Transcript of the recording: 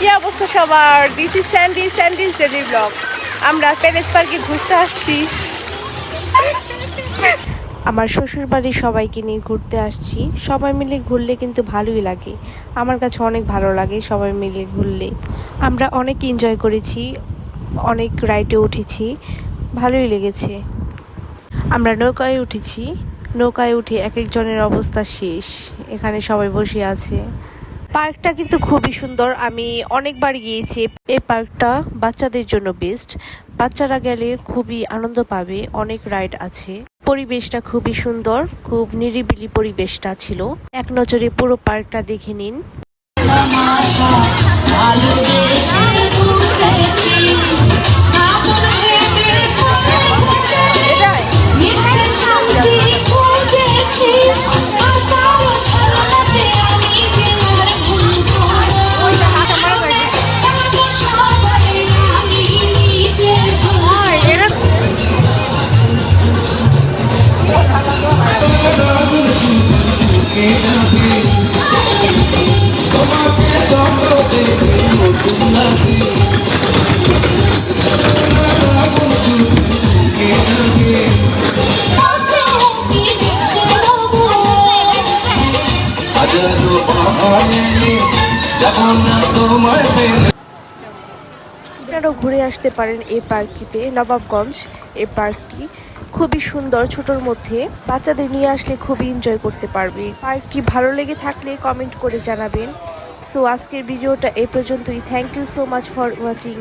কি অবস্থা সবার? This is Sandy Sandy's daily vlog আমরা প্যালেস পার্কে ঘুরতে আসছি। আমার শ্বশুর বাড়ির সবাইকে নিয়ে ঘুরতে আসছি। সবাই মিলে ঘুরলে কিন্তু ভালোই লাগে। আমার কাছে অনেক ভালো লাগে সবাই মিলে ঘুরলে। আমরা অনেক এনজয় করেছি, অনেক রাইডে উঠেছি, ভালোই লেগেছে। আমরা নৌকায় উঠেছি, নৌকায় উঠে এক একজনের অবস্থা শেষ। এখানে সবাই বসে আছে। পার্কটা কিন্তু খুবই সুন্দর। আমি অনেকবার গিয়েছি। এই পার্কটা বাচ্চাদের জন্য বেস্ট বাচ্চারা গেলে খুবই আনন্দ পাবে। অনেক রাইড আছে। পরিবেশটা খুবই সুন্দর। খুব নিরিবিলি পরিবেশটা ছিল। এক নজরে পুরো পার্কটা দেখে নিন। আপনারাও ঘুরে আসতে পারেন এই পার্কটিতে, নবাবগঞ্জ। এই পার্কটি খুবই সুন্দর, ছোটোর মধ্যে। বাচ্চাদের নিয়ে আসলে খুবই এনজয় করতে পারবে। পার্কটি ভালো লেগে থাকলে কমেন্ট করে জানাবেন। সো আজকের ভিডিওটা এই পর্যন্তই। Thank you so much for watching